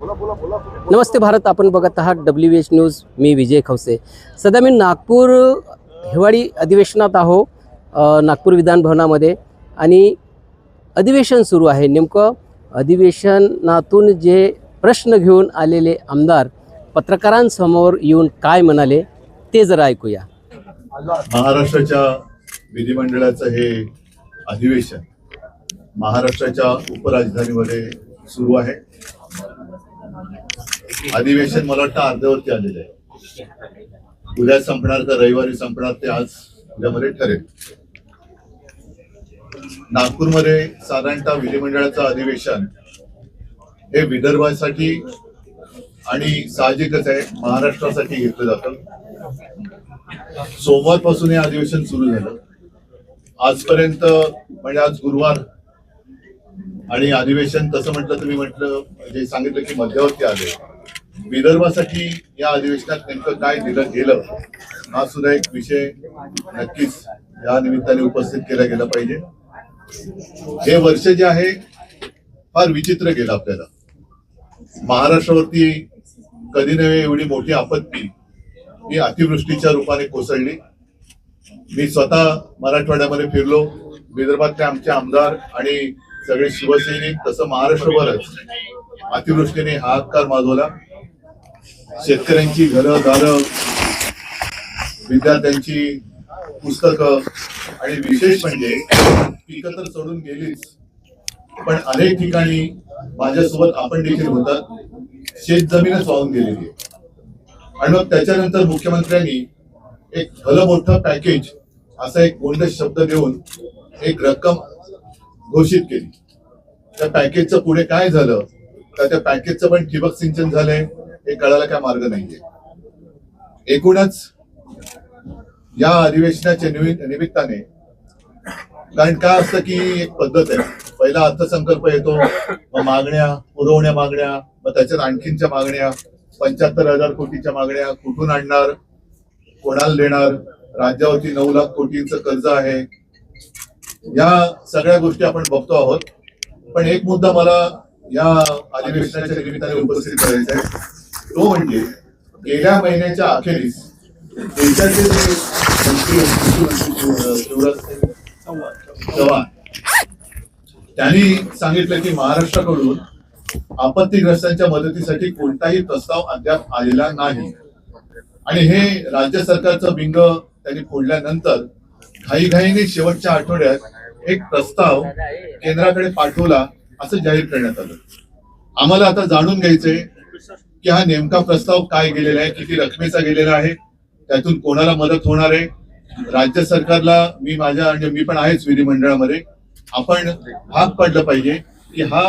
नमस्ते भारत आपण बघत आहात डब्ल्यू एच न्यूज मी विजय खवसे. सध्या मी नागपूर हिवाळी अधिवेशनात आहो नागपूर विधान भवनामध्ये. आणि अधिवेशन सुरू आहे. नेमकं अधिवेशनातून जे प्रश्न घेऊन आलेले आमदार पत्रकारांसमोर येऊन काय म्हणाले ते जरा ऐकूया. महाराष्ट्राच्या विधिमंडळाचं हे अधिवेशन महाराष्ट्राच्या उपराजधानीमध्ये सुरू आहे. अधिवेशन मला वाटतं अर्ध्यावरती आलेलं आहे. उद्या संपणार तर रविवारी संपणार ते आज उद्यामध्ये ठरेल. नागपूरमध्ये साधारणतः विधिमंडळाचं अधिवेशन हे विदर्भासाठी आणि साहजिकच आहे महाराष्ट्रासाठी घेतलं जातं. सोमवारपासून हे अधिवेशन सुरू झालं. आजपर्यंत म्हणजे आज गुरुवार आणि अधिवेशन तसं म्हटलं तुम्ही म्हटलं जे सांगितलं की मध्यवर्ती आले. विदर्भासाठी या अधिवेशनात नेमकं काय दिलं गेलं हा सुद्धा एक विषय नक्कीच या निमित्ताने उपस्थित केला गेला पाहिजे. हे वर्ष जे आहे फार विचित्र गेलं आपल्याला. महाराष्ट्रावरती कधी नव्हे एवढी मोठी आपत्ती ही अतिवृष्टीच्या रूपाने कोसळली. मी स्वतः मराठवाड्यामध्ये फिरलो. विदर्भातले आमचे आमदार आणि सगळे शिवसैनिक तसं महाराष्ट्रभरच अतिवृष्टीने हाहाकार माजवला. शेतकऱ्यांची घरं दारं विद्यार्थ्यांची पुस्तकं आणि विशेष म्हणजे पिकं तर सोडून गेलीच. पण अनेक ठिकाणी माझ्यासोबत आपण देखील होतात. शेत जमीनच वाहून गेलेली आणि मग त्याच्यानंतर मुख्यमंत्र्यांनी एक भलं मोठं पॅकेज असा एक गोंड शब्द देऊन एक रक्कम घोषित केली. त्या पॅकेजचं पुढे काय झालं? तर त्या पॅकेजचं पण ठिबक सिंचन झालंय. हे कळायला काय मार्ग नाहीये. एकूणच या अधिवेशनाच्या निमित्ताने कारण काय असतं की एक पद्धत आहे. पहिला अर्थसंकल्प येतो मग मागण्या पुरवण्या मागण्या मग त्याच्यात आणखीनच्या मागण्या पंच्याहत्तर हजार कोटीच्या मागण्या कुठून आणणार कोणाला देणार राज्यावरती नऊ लाख कोटींचं कर्ज आहे. या सगळ्या गोष्टी आपण बघतो आहोत. पण एक मुद्दा मला या अधिवेशनाच्या निमित्ताने उपस्थित करायचा आहे. तो म्हणजे गेल्या महिन्याच्या अखेरीस देशाचे जे मंत्री चव्हाण त्यांनी सांगितलं की महाराष्ट्राकडून आपत्तीग्रस्तांच्या मदतीसाठी कोणताही प्रस्ताव अद्याप आलेला नाही. आणि हे राज्य सरकारचं बिंग त्यांनी फोडल्यानंतर घाईघाईने शेवटच्या आठवड्यात एक प्रस्ताव केंद्राकडे पाठवला असं जाहीर करण्यात आलं. आम्हाला आता जाणून घ्यायचंय की हा नेमका प्रस्ताव काय गेलेला आहे किती रकमेचा गेलेला आहे त्यातून कोणाला मदत होणार आहे? राज्य सरकारला मी माझ्या म्हणजे मी पण आहेच विधिमंडळामध्ये आपण भाग पडलं पाहिजे की हा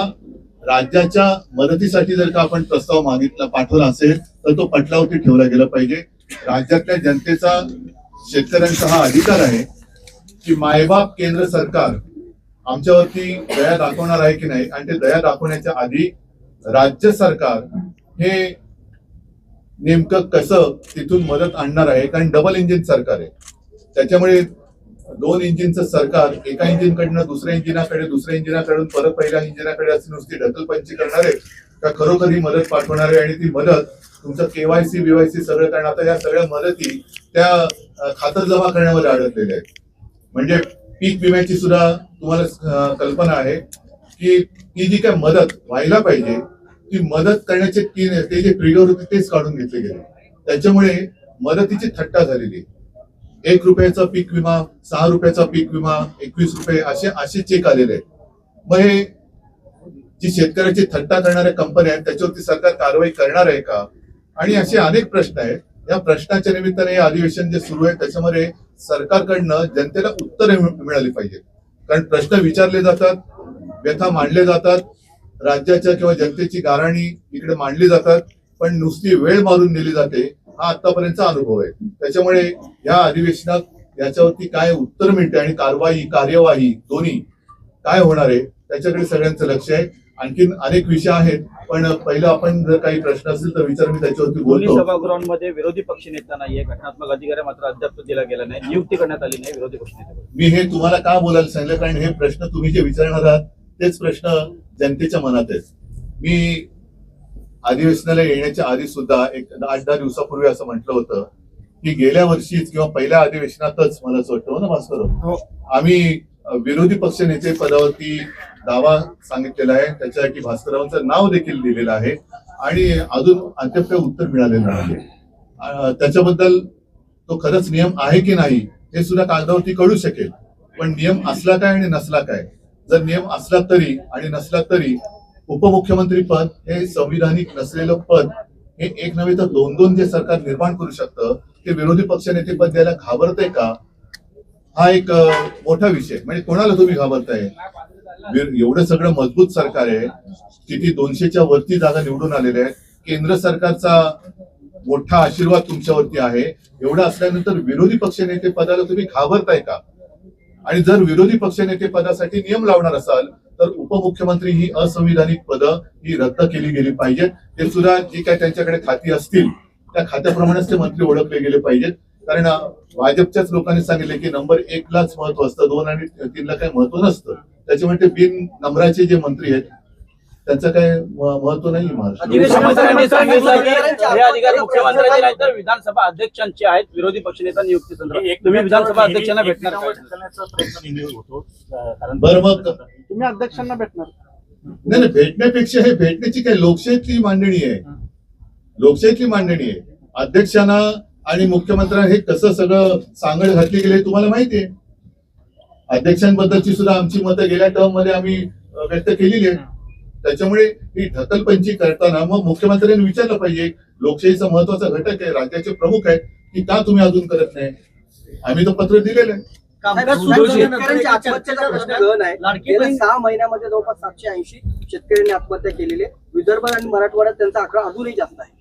राज्याच्या मदतीसाठी जर का आपण प्रस्ताव मागितला पाठवला असेल तर तो पटलावरती ठेवला गेला पाहिजे. राज्यातल्या जनतेचा शेतकऱ्यांचा हा अधिकार आहे की मायबाप केंद्र सरकार आमच्यावरती दया दाखवणार आहे की नाही? आणि ते दया दाखवण्याच्या आधी राज्य सरकार हे नेमकं कसं तिथून मदत आणणार आहे? कारण डबल इंजिन सरकार आहे. त्याच्यामुळे दोन इंजिनचं सरकार एका इंजिनकडनं दुसऱ्या इंजिनाकडे दुसऱ्या इंजिनाकडून परत पहिल्या इंजिनाकडे अशी नुसती ढकलपंची करणार आहे का खरोखर ही मदत पाठवणार आहे? आणि ती मदत तुमचं केवायसी बीवायसी सगळं कारण आता या सगळ्या मदती त्या खातर जमा करण्यामध्ये अडकलेल्या आहेत. म्हणजे पीक विम्याची सुद्धा तुम्हाला कल्पना आहे की ती जी काय मदत व्हायला पाहिजे ती मदत करण्याचे तीन ते जे ट्रिगर होते तेच काढून घेतले गेले. त्याच्यामुळे मदतीची थट्टा झालेली एक रुपयाचा पीक विमा सहा रुपयाचा पीक विमा एकवीस रुपये असे असे चेक आलेले आहेत. मग हे जी शेतकऱ्याची थट्टा करणाऱ्या कंपन्या आहेत त्याच्यावरती सरकार कारवाई करणार आहे का? आणि असे अनेक प्रश्न आहेत. या प्रश्नाच्या निमित्ताने हे अधिवेशन जे सुरू आहे त्याच्यामध्ये सरकारकडनं जनतेला उत्तरे मिळाली पाहिजेत. कारण प्रश्न विचारले जातात व्यथा मांडले जातात. राज्याच्या किंवा जनतेची गाराणी इकडे मांडली जातात पण नुसती वेळ मारून नेली जाते हा आतापर्यंतचा अनुभव आहे. त्याच्यामुळे या अधिवेशनात याच्यावरती काय उत्तर मिळते आणि कारवाई कार्यवाही दोन्ही काय होणार आहे त्याच्याकडे सगळ्यांचं लक्ष आहे. आणखीन अनेक विषय आहेत पण पहिलं आपण जर काही प्रश्न असतील तर विचार मी त्याच्यावरती बोलतो. सभागृहांमध्ये विरोधी पक्ष नेता नाहीये घटनात्मक अधिकार मात्र अद्याप दिला गेला नाही नियुक्ती करण्यात आली नाही विरोधी पक्ष नेते. मी हे तुम्हाला का बोलायला सांगितलं? कारण हे प्रश्न तुम्ही जे विचारणार आहात तेच प्रश्न जनतेच्या मनात आहेत. मी अधिवेशनाला येण्याच्या आधी सुद्धा एक आठ दहा दिवसापूर्वी असं म्हटलं होतं की गेल्या वर्षीच किंवा पहिल्या अधिवेशनातच मला असं वाटतं हो ना भास्कर? आम्ही अ, विरोधी पक्ष नेते पदावरती दावा सांगितलेला आहे. त्याच्यासाठी भास्कररावांचं नाव देखील दिलेलं आहे. आणि अजून काही उत्तर मिळालेलं नाही. अ, त्याच्याबद्दल तो खरंच नियम आहे की नाही हे सुद्धा कागदावरती कळू शकेल. पण नियम असला काय आणि नसला काय जर नियम असला तरी आणि नसला तरी उपमुख्यमंत्री पद हे संविधानिक नसलेलं पद हे एक नव्हे तर दोन दोन जे सरकार निर्माण करू शकतं ते विरोधी पक्षनेते पद द्यायला घाबरते का? हा एक मोठा विषय. म्हणजे कोणाला तुम्ही घाबरताय? एवढं सगळं मजबूत सरकार आहे. किती दोनशेच्या वरती जागा निवडून आलेल्या आहेत. केंद्र सरकारचा मोठा आशीर्वाद तुमच्यावरती आहे. एवढं असल्यानंतर विरोधी पक्षनेते पदाला तुम्ही घाबरताय का? आणि जर विरोधी पक्षनेते पदासाठी नियम लावणार असाल तर उपमुख्यमंत्री ही असंविधानिक पदं ही रद्द केली गेली पाहिजेत. ते सुद्धा जी काय त्यांच्याकडे खाती असतील त्या खात्याप्रमाणेच ते मंत्री ओळखले गेले पाहिजेत. कारण भाजपच्याच लोकांनी सांगितले की नंबर एकलाच महत्त्व असतं दोन आणि तीनला काही महत्त्व नसतं. त्याच्यामुळे ते बिन नंबराचे जे मंत्री आहेत त्यांचं काय म- महत्त्व नाही हे अधिकारी मुख्यमंत्र्यांचे तर विधानसभा अध्यक्षांचे आहेत विरोधी पक्षनेता नियुक्ती संदर्भात. तुम्ही विधानसभा अध्यक्षांना भेटणार का? करण्याचा प्रयत्न नेहमी होतो. अं, कारण बरं मग तुम्ही अध्यक्षांना भेटणार. नाही नाही भेटण्यापेक्षा हे भेटण्याची काय लोकशाहीतली मांडणी आहे. लोकशाहीतली मांडणी आहे. अध्यक्षांना आणि मुख्यमंत्र्यांना हे कसं सगळं सांगड घातली गेले तुम्हाला माहिती आहे. अध्यक्षांबद्दलची सुद्धा आमची मतं गेल्या टर्ममध्ये आम्ही व्यक्त केलेली आहे त्याच्यामुळे ही ढकलपंची करताना मग मुख्यमंत्र्यांनी विचारलं पाहिजे. लोकशाहीचा महत्त्वाचा घटक आहे राज्याचे प्रमुख आहेत की का तुम्ही अजून करत नाही? आम्ही तर पत्र दिलेलं आहे. सहा महिन्यामध्ये जवळपास सातशे ऐंशी शेतकऱ्यांनी आत्महत्या केलेली आहे. विदर्भ आणि मराठवाड्यात त्यांचा आकडा अजूनही जास्त आहे.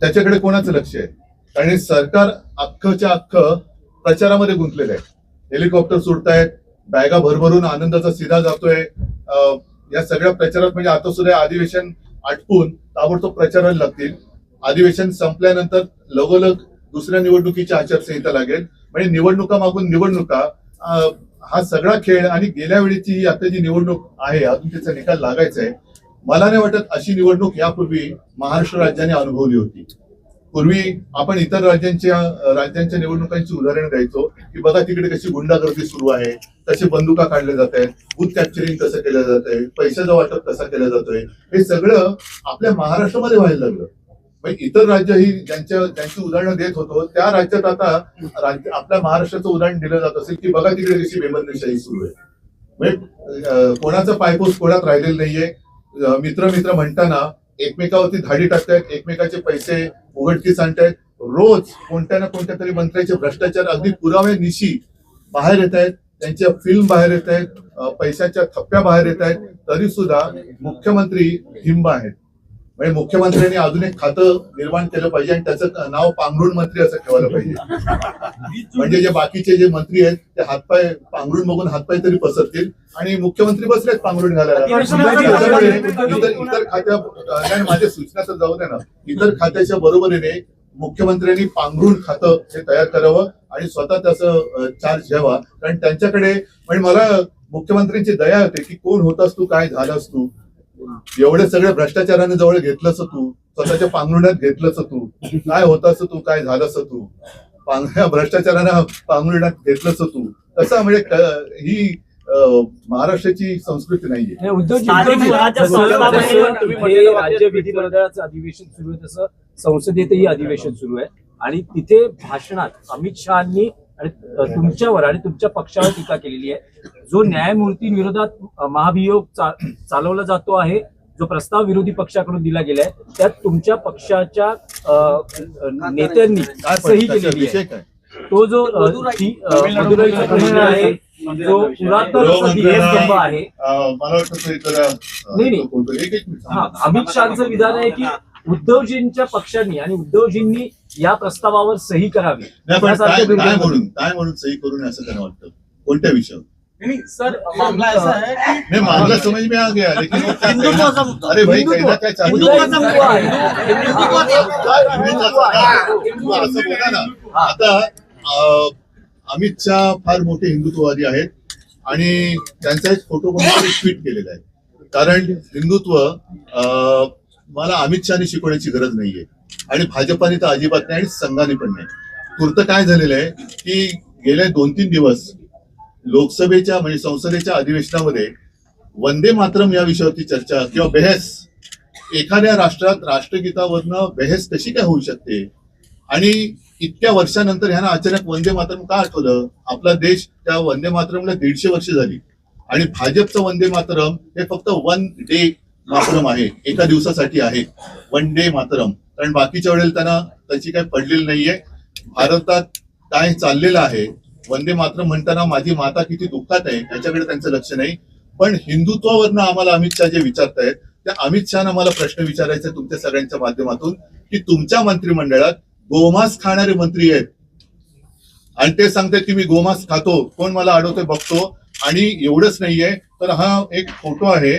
त्याच्याकडे कोणाचं लक्ष आहे? कारण सरकार अख्खच्या अख्ख प्रचारामध्ये गुंतलेलं आहे. हेलिकॉप्टर सुटतायत बॅगा भरभरून आनंदाचा सिधा जातोय. अं, या सगळ्या प्रचारात म्हणजे आता सुद्धा अधिवेशन आटपून ताबडतोब प्रचाराला लागतील. अधिवेशन संपल्यानंतर लगोलग दुसऱ्या निवडणुकीची आचारसंहिता लागेल. म्हणजे निवडणुका मागून निवडणुका हा सगळा खेळ आणि गेल्या वेळीची ही आता जी निवडणूक आहे अजून त्याचा निकाल लागायचा आहे. मला नाही वाटत अशी निवडणूक यापूर्वी महाराष्ट्र राज्याने अनुभवली होती. पूर्वी आपण इतर राज्यांच्या राज्यांच्या निवडणुकांची उदाहरण द्यायचो की बघा तिकडे कशी गुंडागर्दी सुरू आहे कसे बंदुका काढल्या जात आहेत बूथ कॅप्चरिंग कसं केलं जात आहे पैशाचं वाटप कसा केलं जातोय हे सगळं आपल्या महाराष्ट्रामध्ये व्हायला लागलं. म्हणजे इतर राज्य ही ज्यांच्या ज्यांची उदाहरणं देत होतो त्या राज्यात आता राज्य आपल्या महाराष्ट्राचं उदाहरण दिलं जात असेल की बघा तिकडे कशी बेबंदीशाही सुरू आहे. म्हणजे कोणाचा पायपोस कोणात राहिलेला नाहीये. मित्र मित्र म्हणताना एकमेकावरती धाडी टाकतायत एकमेकाचे पैसे उघडकीस आणतायत रोज कोणत्या ना कोणत्या तरी मंत्र्याचे भ्रष्टाचार अगदी पुरावे निशी बाहेर येत आहेत. त्यांच्या फिल्म बाहेर येत आहेत. पैशाच्या थप्प्या बाहेर येत आहेत. तरी सुद्धा मुख्यमंत्री हिंब आहेत. म्हणजे मुख्यमंत्र्यांनी अजून एक खातं निर्माण केलं पाहिजे आणि त्याचं नाव पांघरुण मंत्री असं ठेवायला पाहिजे. म्हणजे जे बाकीचे जे मंत्री आहेत ते हातपाय पांघरुण बघून हातपाय तरी पसरतील आणि मुख्यमंत्री बसलेत पांघरुण घालायला. इतर इतर खात्या नाही, माझ्या सूचना तर जाऊ दे ना. इतर खात्याच्या बरोबरीने मुख्यमंत्र्यांनी पांघरुण खातं हे तयार करावं आणि स्वतः त्याचं चार्ज घ्यावा. कारण त्यांच्याकडे म्हणजे मला मुख्यमंत्र्यांची दया होते की कोण होतास तू काय झालास तू? एवढे सगळे भ्रष्टाचाराने जवळ घेतलंस तू स्वतःच्या पांघरुण्यात घेतलंस तू. काय होतास तू काय झालंस तू? पांघ- भ्रष्टाचारानं पांघरुण्यात घेतलंस तू. तसं म्हणजे ही महाराष्ट्राची संस्कृती नाहीये. राज्य विधिमंडळाचं अधिवेशन सुरू आहे तसं संसदेतही अधिवेशन सुरू आहे. आणि तिथे भाषणात अमित शहानी आणि तुमच्यावर आणि तुमच्या पक्षावर टीका केलेली आहे. जो न्यायमूर्तींविरोधात अ, महाभियोग चा- चालवला जातो आहे जो प्रस्ताव विरोधी पक्षाकडून दिला गेलाय त्यात तुमच्या पक्षाच्या नेत्यांनी सही केलेली आहे. तो जो प्रश्न आहे जो पुरातन आहे. नाही. हा अमित शहाचं विधान आहे की उद्धवजींच्या पक्षांनी आणि उद्धवजींनी या प्रस्तावावर सही करावी नाही पण यासारखे काय म्हणून काय म्हणून सही करू नये असं त्यांना वाटतं कोणत्या विषयावर सर मामला ऐसा है कि नहीं मामला समझ में आ गया लेकिन वो क्या हिंदुत्वाचा कहना- मुद्दा. अरे भाई हिंदुत्व. कहना क्या चाहते? हिंदुत्वाचा मुद्दा आहे. हिंदुत्वाचा मुद्दा. हिंदुत्वाचा मुद्दा. तू असं बोला ना आता अं, अमित शहा फार मोठे हिंदुत्ववादी आहेत आणि त्यांचा एक फोटो ट्विट केलेला आहे कारण हिंदुत्व अं, मला अमित शहानी शिकवण्याची गरज नाहीये आणि भाजपाने तर अजिबात नाही आणि संघाने पण नाही. तुर्त काय झालेलं आहे की गेले दोन तीन दिवस लोकसभेच्या म्हणजे संसदेच्या अधिवेशनामध्ये वंदे मातरम या विषयावरती चर्चा किंवा बहस एखाद्या राष्ट्रात राष्ट्रगीतावरनं बहस कशी काय होऊ शकते? आणि इतक्या वर्षानंतर ह्यांना अचानक वंदे मातरम का आठवलं? आपला देश त्या वंदे मातरमला दीडशे वर्ष झाली. आणि भाजपचं वंदे मातरम हे फक्त वन डे मातरम आहे. एका दिवसासाठी आहे. वन डे मातरम. कारण बाकीच्या वेळेला त्यांना त्याची काही पडलेली नाहीये. भारतात काय चाललेलं आहे वंदे मात्र म्हणताना माझी माता किती दुःखात आहे याच्याकडे त्यांचं लक्ष नाही. पण हिंदुत्वावरनं आम्हाला अमित शहा जे विचारतायत त्या अमित शहानं आम्हाला प्रश्न विचारायचा तुमच्या सगळ्यांच्या माध्यमातून की तुमच्या मंत्रिमंडळात गोमांस खाणारे मंत्री आहेत. आणि ते सांगतात की मी गोमांस खातो कोण मला अडवतोय बघतो. आणि एवढंच नाहीये. तर हा एक फोटो आहे.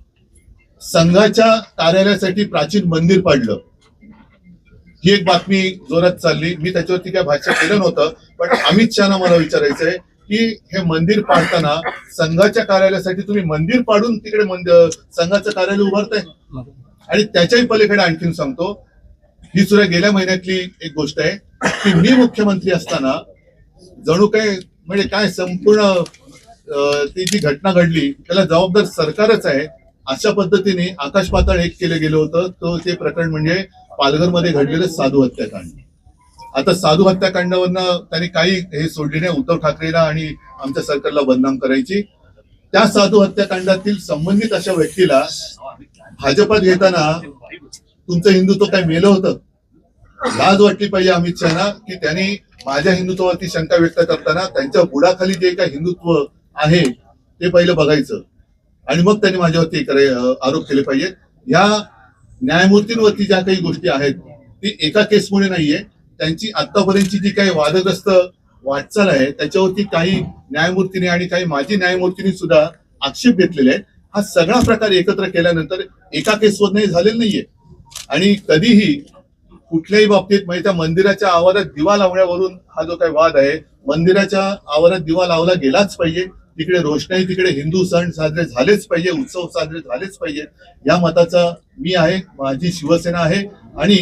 संघाच्या कार्यालयासाठी प्राचीन मंदिर पाडलं. ही एक बातमी जोरात चालली. मी त्याच्यावरती काय भाष्य केलं नव्हतं पण अमित शहाना मला विचारायचंय की हे मंदिर पाडताना संघाच्या कार्यालयासाठी तुम्ही मंदिर पाडून तिकडे संघाचं कार्यालय उभारताय? आणि त्याच्याही पलीकडे आणखीन सांगतो ही सुद्धा गेल्या महिन्यातली एक गोष्ट आहे की मी मुख्यमंत्री असताना जणू काय म्हणजे काय संपूर्ण ती जी घटना घडली त्याला जबाबदार सरकारच आहे. अशा पद्धतीने आकाश पाताळ एक केलं गेलं होतं. तो ते प्रकरण म्हणजे पालघरमध्ये घडलेलं साधू हत्याकांड. आता साधू हत्याकांडावरनं त्यांनी काही हे सोडले नाही. उद्धव ठाकरेला आणि आमच्या सरकारला बदनाम करायची. त्या साधू हत्याकांडातील संबंधित अशा व्यक्तीला भाजपात घेताना तुमचं हिंदुत्व काय मेलं होतं? लाज वाटली पाहिजे अमित शहाना की त्यांनी माझ्या हिंदुत्वावरती शंका व्यक्त करताना त्यांच्या बुडाखाली जे काही हिंदुत्व आहे ते पहिलं बघायचं. आणि मग त्यांनी माझ्यावरती आरोप केले पाहिजेत. या न्यायमूर्तींवरती ज्या काही गोष्टी आहेत ती एका केसमुळे नाहीये. त्यांची आतापर्यंतची जी काही वादग्रस्त वाटचाल आहे त्याच्यावरती काही न्यायमूर्तीने आणि काही माजी न्यायमूर्तींनी सुद्धा आक्षेप घेतलेले आहेत. हा सगळा प्रकार एकत्र केल्यानंतर एका केसवर नाही झालेला नाहीये. आणि कधीही कुठल्याही बाबतीत म्हणजे त्या मंदिराच्या आवारात दिवा लावण्यावरून हा जो काही वाद आहे मंदिराच्या आवारात दिवा लावला गेलाच पाहिजे. तिकडे रोषणाई तिकडे हिंदू सण साजरे झालेच पाहिजे उत्सव साजरे झालेच पाहिजे. या मताचा मी आहे माझी शिवसेना आहे आणि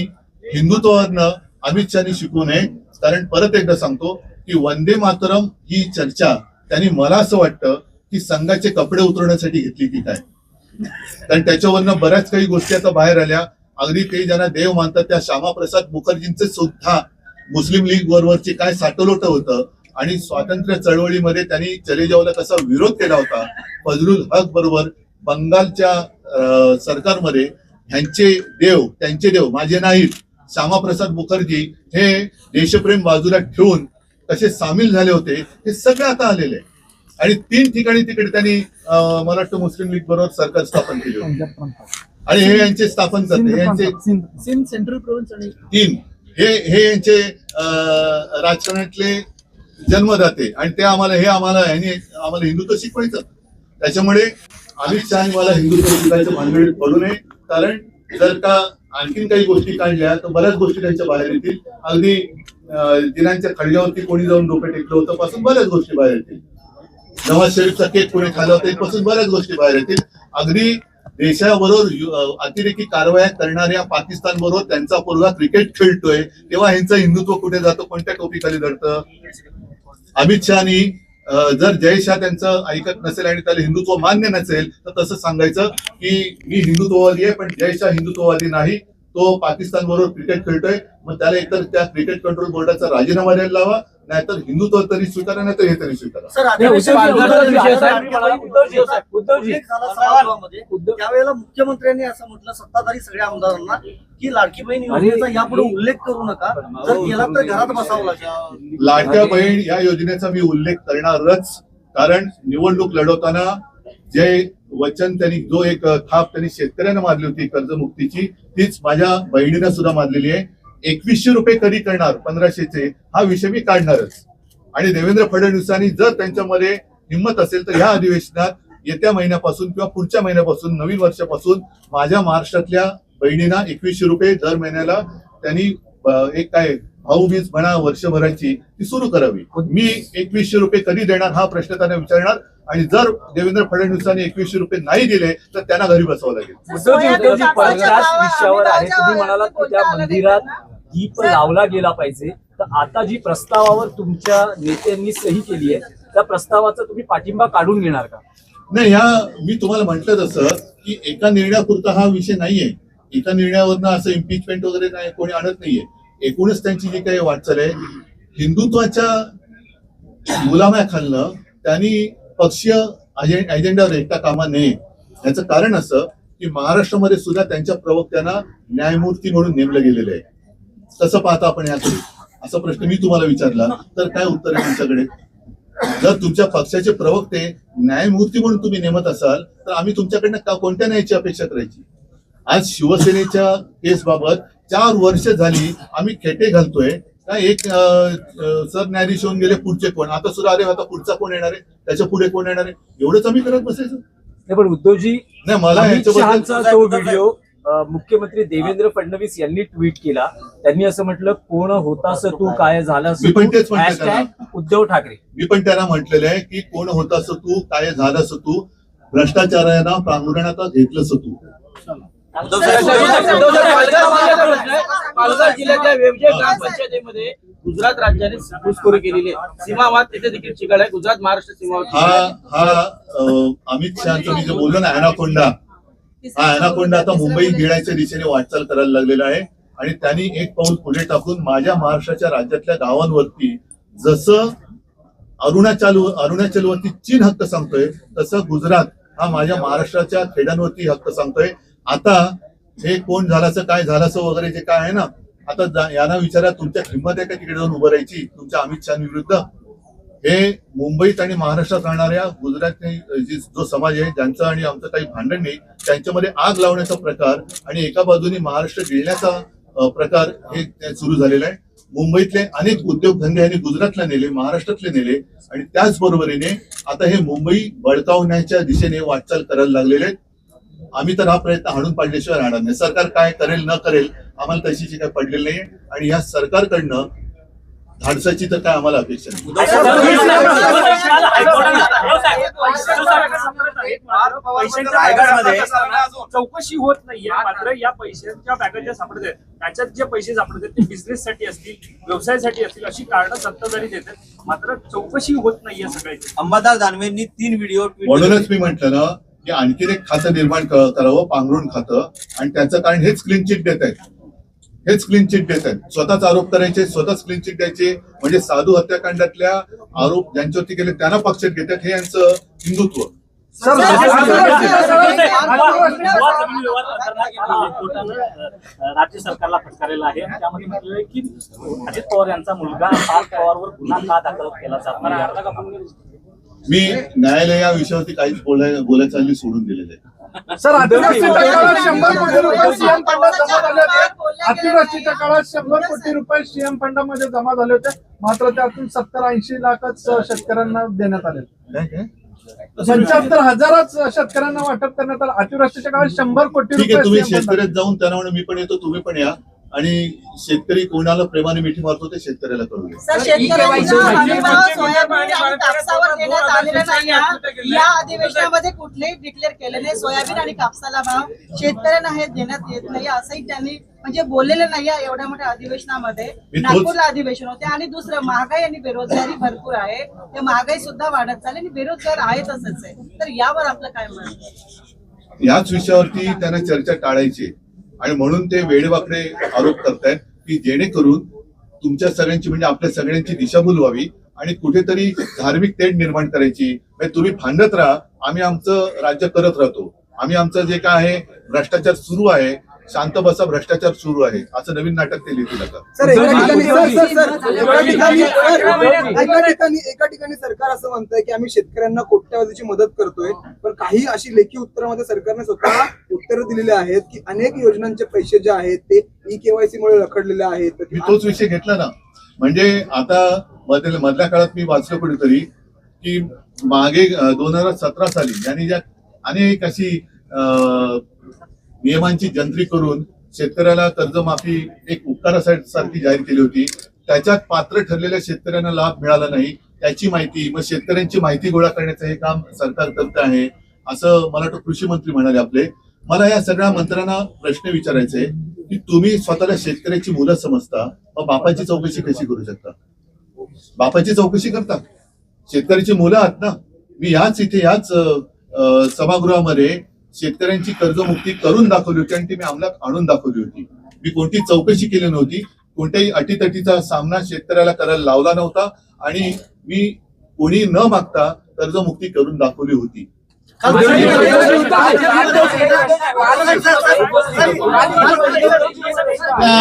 हिंदुत्वावरनं अमित शहानी शिकू नये. कारण परत एकदा सांगतो की वंदे मातरम ही चर्चा त्यांनी मला असं वाटतं की संघाचे कपडे उतरवण्यासाठी घेतली की काय. कारण त्याच्यावरनं बऱ्याच काही गोष्टी आता बाहेर आल्या. अगदी काही ज्यांना देव मानतात त्या श्यामाप्रसाद मुखर्जींचे सुद्धा मुस्लिम लीग बरोबरचे काय साठवलोट होतं आणि स्वातंत्र्य चळवळीमध्ये त्यांनी चलेजावला कसा विरोध केला होता फजलुल हक बरोबर बंगालच्या सरकारमध्ये ह्यांचे देव त्यांचे देव माझे नाहीत श्यामाप्रसाद मुखर्जी हे देशप्रेम बाजूला ठेवून कसे सामील झाले होते हे सगळे आता आलेले आहे आणि तीन ठिकाणी तिकडे त्यांनी अं, मला वाटतं मुस्लिम लीग बरोबर सरकार स्थापन केले होते आणि हे यांचे स्थापन करते यांचे तीन हे हे यांचे राजकारणातले जन्मदाते. आणि ते आम्हाला हे आम्हाला ह्याने आम्हाला हिंदुत्व शिकवायचं. त्याच्यामुळे अमित शहा मला हिंदुत्व शिकायचं भानगडीत पडू नये. कारण जर का आणखीन काही गोष्टी काढल्या तर बऱ्याच गोष्टी त्यांच्या बाहेर येतील. अगदी दिनांच्या जिनांच्या खडग्यावरती कोणी जाऊन डोकं टेकलं होतं पासून बऱ्याच गोष्टी बाहेर येतील. नवाज शरीफचा केक कोणी खाला होता पासून बऱ्याच गोष्टी बाहेर येतील. अगदी देशाबरोबर अतिरेकी कारवाया करणाऱ्या पाकिस्तान बरोबर त्यांचा पोरगा क्रिकेट खेळतोय तेव्हा ह्यांचं हिंदुत्व कुठे जातं कोणत्या टोपीखाली धरतं? अमित शहानी जर जय शाह त्यांचं ऐकत नसेल आणि त्याला हिंदुत्व मान्य नसेल तर तसं सांगायचं की मी हिंदुत्ववादी आहे पण जय शाह हिंदुत्ववादी नाही. तो पाकिस्तान बरोबर क्रिकेट खेळतोय मग त्याला एकतर त्या क्रिकेट कंट्रोल बोर्डाचा राजीनामा द्यायला लावा नाहीतर हिंदुत्व तरी स्वीकारा नाहीतर हे तरी स्वीकारा. त्यावेळेला मुख्यमंत्र्यांनी असं म्हटलं सत्ताधारी सगळ्या आमदारांना की लाडकी बहीण योजनेचा यापुढे उल्लेख करू नका. जर केला तर घरात बसावं लागेल. लाडक्या बहीण या योजनेचा मी उल्लेख करणारच कारण निवडणूक लढवताना जे वचन त्यांनी जो एक थाप त्यांनी शेतकऱ्यांना मारली होती कर्जमुक्तीची तीच माझ्या बहिणीनं सुद्धा मारलेली आहे. एकवीसशे रुपये कधी करणार पंधराशेचे हा विषय मी काढणारच. आणि देवेंद्र फडणवीसांनी जर त्यांच्यामध्ये हिंमत असेल तर ह्या अधिवेशनात येत्या महिन्यापासून किंवा पुढच्या महिन्यापासून नवीन वर्षापासून माझ्या महाराष्ट्रातल्या बहिणींना एकवीसशे रुपये दर महिन्याला त्यांनी एक काय भाऊबीज म्हणा वर्षभराची ती सुरू करावी. मी एकवीसशे रुपये कधी देणार हा प्रश्न त्यांना विचारणार. आणि जर देवेंद्र फडणवीसांनी एकवीसशे रुपये नाही दिले तर त्यांना घरी बसवावं लागेल. विषयावर आहे. तुम्ही म्हणालात की त्या मंदिरात दीप लावला गेला पाहिजे. तर आता जी प्रस्तावावर तुमच्या नेत्यांनी सही केली आहे त्या प्रस्तावाचा तुम्ही पाठिंबा काढून घेणार का? नाही ह्या मी तुम्हाला म्हटलं तसं की एका निर्णयापुरता हा विषय नाहीये. एका निर्णयावरनं असं इम्पिचमेंट वगैरे नाही कोणी आणत नाहीये. एकूणच त्यांची जी काही वाटचाल आहे हिंदुत्वाच्या गुलाम्याखालनं त्यांनी पक्षीय अजेंड्यावर एकटा कामा नये. याचं कारण असं की महाराष्ट्रामध्ये सुद्धा त्यांच्या प्रवक्त्यांना न्यायमूर्ती म्हणून नेमलं गेलेलं आहे. तसं पाहता आपण याकडे. असा प्रश्न मी तुम्हाला विचारला तर काय उत्तर आहे तुमच्याकडे? जर तुमच्या पक्षाचे प्रवक्ते न्यायमूर्ती म्हणून तुम्ही नेमत असाल तर आम्ही तुमच्याकडनं का कोणत्या न्यायाची अपेक्षा करायची? आज शिवसेनेच्या केस बाबत चार वर्ष झाली आम्ही खेटे घालतोय. काय एक सरन्यायाधीश होऊन गेले पुढचे कोण? आता सुद्धा अरे आता पुढचा कोण येणार आहे? त्याच्या पुढे कोण येणार आहे? एवढंच आम्ही करत बसायचं. नाही पण उद्धवजी नाही मला अमित याच्याबद्दल शहाचा तो व्हिडिओ मुख्यमंत्री देवेंद्र फडणवीस यांनी ट्विट केला. त्यांनी असं म्हटलं कोण होतास तू? काय? झालास मी पण तेच हॅशटॅग उद्धव ठाकरे. मी पण त्यांना म्हटलेलं आहे की कोण होतास तू? काय झालास तू? भ्रष्टाचारांना पांघरुणात घेतलंस तू. पालघर वेवजे ग्रामपंचायतीमध्ये गुजरात राज्याने घुसखोरी केलेली आहे. सीमावाद तिथे देखील आहे. गुजरात महाराष्ट्र सीमावाद हा हा अमित शहाचं मी जे बोललो ना अॅनाकोंडा. हा अॅनाकोंडा आता मुंबई गिळायच्या दिशेने वाटचाल करायला लागलेला आहे. आणि त्यांनी एक पाऊल पुढे टाकून माझ्या महाराष्ट्राच्या राज्यातल्या गावांवरती जसं अरुणाचल अरुणाचलवरती चीन हक्क सांगतोय तसं गुजरात हा माझ्या महाराष्ट्राच्या खेड्यांवरती हक्क सांगतोय. आता हे कोण झालाचं काय झालाचं वगैरे जे काय आहे ना आता यांना विचारा तुमच्या हिंमत आहे का तिकडे जाऊन उभं राहायची? तुमच्या अमित शहा विरुद्ध. हे मुंबईत आणि महाराष्ट्रात राहणाऱ्या गुजरातने जो समाज आहे ज्यांचं आणि आमचं काही भांडण नाही त्यांच्यामध्ये आग लावण्याचा प्रकार आणि एका बाजूने महाराष्ट्र गिळण्याचा प्रकार हे ते सुरू झालेला आहे. मुंबईतले अनेक उद्योगधंदे यांनी गुजरातला नेले महाराष्ट्रातले नेले आणि त्याच बरोबरीने आता हे मुंबई बळकावण्याच्या दिशेने वाटचाल करायला लागलेले आहेत. आम्ही तर हा प्रयत्न हाणून पाडल्याशिवाय राहणार नाही सरकार काय करेल न करेल आम्हाला तशीची काय पडलेली नाहीये आणि या सरकारकडनं धाडसाची तर काय आम्हाला अपेक्षा नाही चौकशी होत नाहीये मात्र या पैशांच्या बॅगा ज्या सापडत आहेत त्याच्यात जे पैसे सापडत आहेत ते बिझनेस साठी असतील व्यवसायासाठी असतील अशी कारण सत्ताधारी देतात मात्र चौकशी होत नाहीये सगळ्याची अंबादास दानवेंनी तीन व्हिडिओ म्हणूनच मी म्हंटल ना की आणखीन एक खातं निर्माण करावं पांघरून खातं आणि त्याचं कारण हेच क्लीन चिट देत आहेत हेच क्लीन चिट देत आहेत स्वतःच आरोप करायचे स्वतःच क्लीन चिट द्यायचे म्हणजे साधू हत्याकांडातल्या आरोप ज्यांच्यावरती केले त्यांना पक्षात घेतात हे यांचं हिंदुत्व राज्य सरकारला फटकारलेला आहे त्यामध्ये म्हटलेलं की अजित पवार यांचा मुलगा पार्थ पवारवर गुन्हा का दाखल केला जात मी न्यायालय या विषयावरती काहीच बोलाय बोलायचं हल्ली सोडून दिलेलं आहे. सर अतिवृष्टीच्या काळात शंभर कोटी रुपये सीएम फंडात जमा झाले होते. अतिवृष्टीच्या काळात शंभर कोटी रुपये सीएम फंडामध्ये जमा झाले होते. मात्र त्यातून सत्तर ऐंशी लाखच शेतकऱ्यांना देण्यात आले पंच्याहत्तर हजारच शेतकऱ्यांना वाटप करण्यात आलं. अतिवृष्टीच्या काळात शंभर कोटी ठीक आहे तुम्ही रुपये. शेतकऱ्यात जाऊन त्यांना म्हणून मी पण येतो तुम्ही पण या. आणि शेतकरी कोणाला प्रेमाने मिठी मारतो ते शेतकऱ्याला कळू. या अधिवेशनामध्ये कुठलेही डिक्लेअर केले नाही. सोयाबीन आणि कापसाला भाव शेतकऱ्यांना हे देण्यात येत नाही. असंही त्यांनी म्हणजे बोललेलं नाही एवढ्या मोठ्या अधिवेशनामध्ये. नागपूरला अधिवेशन होते आणि दुसरं महागाई आणि बेरोजगारी भरपूर आहे. ते महागाई सुद्धा वाढत चालली आणि बेरोजगार आहे तसंच आहे. तर यावर आपलं काय मत आहे? याच विषयावरती त्यांना चर्चा टाळायची आणि म्हणून ते वेडेवाकडे आरोप करतायत की जेणेकरून तुमच्या सगळ्यांची म्हणजे आपल्या सगळ्यांची दिशाभूल व्हावी आणि कुठेतरी धार्मिक तेढ निर्माण करायची. म्हणजे तुम्ही फांडत राहा आम्ही आमचं राज्य करत राहतो. आम्ही आमचं जे काय आहे भ्रष्टाचार सुरू आहे शांत बसा भ्रष्टाचार सुरू आहे. असं नवीन नाटक ते लिहितील एका ठिकाणी सर सर सर एका ठिकाणी उद्धवजी. एका ठिकाणी एका ठिकाणी सरकार असं म्हणतंय की आम्ही शेतकऱ्यांना कोट्यावधीची मदत करतोय पण काही अशी लेखी उत्तरामध्ये सरकारने स्वतः उत्तरं दिलेली आहेत की अनेक योजनांचे पैसे जे आहेत ते ई केवायसी मुळे रखडलेले आहेत. मी तोच विषय घेतला ना. म्हणजे आता मधल्या मधल्या काळात मी वाचलं कुठेतरी की मागे दोन हजार सतरा साली यांनी ज्या अनेक अशी नियमांची जंत्री करून शेतकऱ्याला कर्जमाफी एक उपकारासारखी जाहीर केली होती. त्याच्यात पात्र ठरलेल्या शेतकऱ्यांना लाभ मिळाला नाही. त्याची माहिती मग शेतकऱ्यांची माहिती गोळा करण्याचं हे काम सरकार करत आहे असं मला वाटतं कृषी मंत्री म्हणाले आपले. मला या सगळ्या मंत्र्यांना प्रश्न विचारायचे आहे की तुम्ही स्वतःला शेतकऱ्याची मुलं समजता मग बापाची चौकशी कशी करू शकता? बापाची चौकशी करता. शेतकऱ्याची मुलं आहात ना? मी याच इथे याच सभागृहामध्ये शेतकऱ्यांची कर्जमुक्ती करून दाखवली होती आणि ती मी अंमलात आणून दाखवली होती. मी कोणती चौकशी केली नव्हती कोणत्याही अटीतटीचा सामना शेतकऱ्याला करायला लावला नव्हता आणि मी कोणी न मागता कर्जमुक्ती करून दाखवली होती.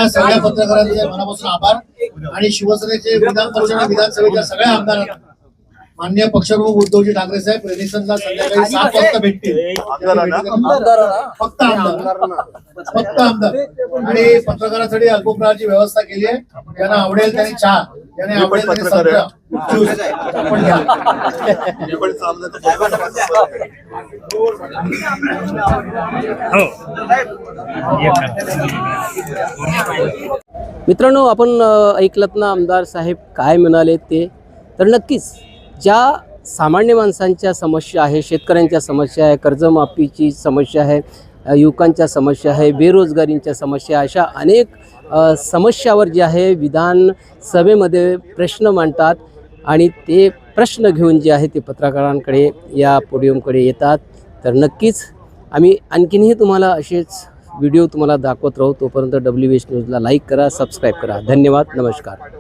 सगळ्या पत्रकारांचे मनापासून आभार आणि शिवसेनेचे विधान परिषद विधानसभेच्या सगळ्या आमदारांना मान्य पक्षप्रमुख उद्धवजी ठाकरे साहेब रेडिसनला संध्याकाळी सात वाजता भेटतील. फक्त आमदार. फक्त आमदार. आणि पत्रकारासाठी अल्पप्रहारची व्यवस्था केली आहे. ज्यांना आवडेल त्यांनी चहा. आवडेल त्यांनी पण सामन्याचं मित्रांनो आपण ऐकलत ना आमदार साहेब काय म्हणाले ते? तर नक्कीच ज्या सामान्य माणसांच्या समस्या आहे शेतकऱ्यांच्या समस्या आहे कर्जमाफीची समस्या आहे युवकांच्या समस्या आहे बेरोजगारींच्या समस्या अशा अनेक समस्यावर जे आहे विधानसभेमध्ये प्रश्न मांडतात आणि ते प्रश्न घेऊन जे आहे ते पत्रकारांकडे या पोडियमकडे येतात. तर नक्कीच आम्ही आणखीनही तुम्हाला असेच व्हिडिओ तुम्हाला दाखवत राहू. तोपर्यंत डब्ल्यू एच न्यूजला लाईक करा सबस्क्राईब करा. धन्यवाद. नमस्कार.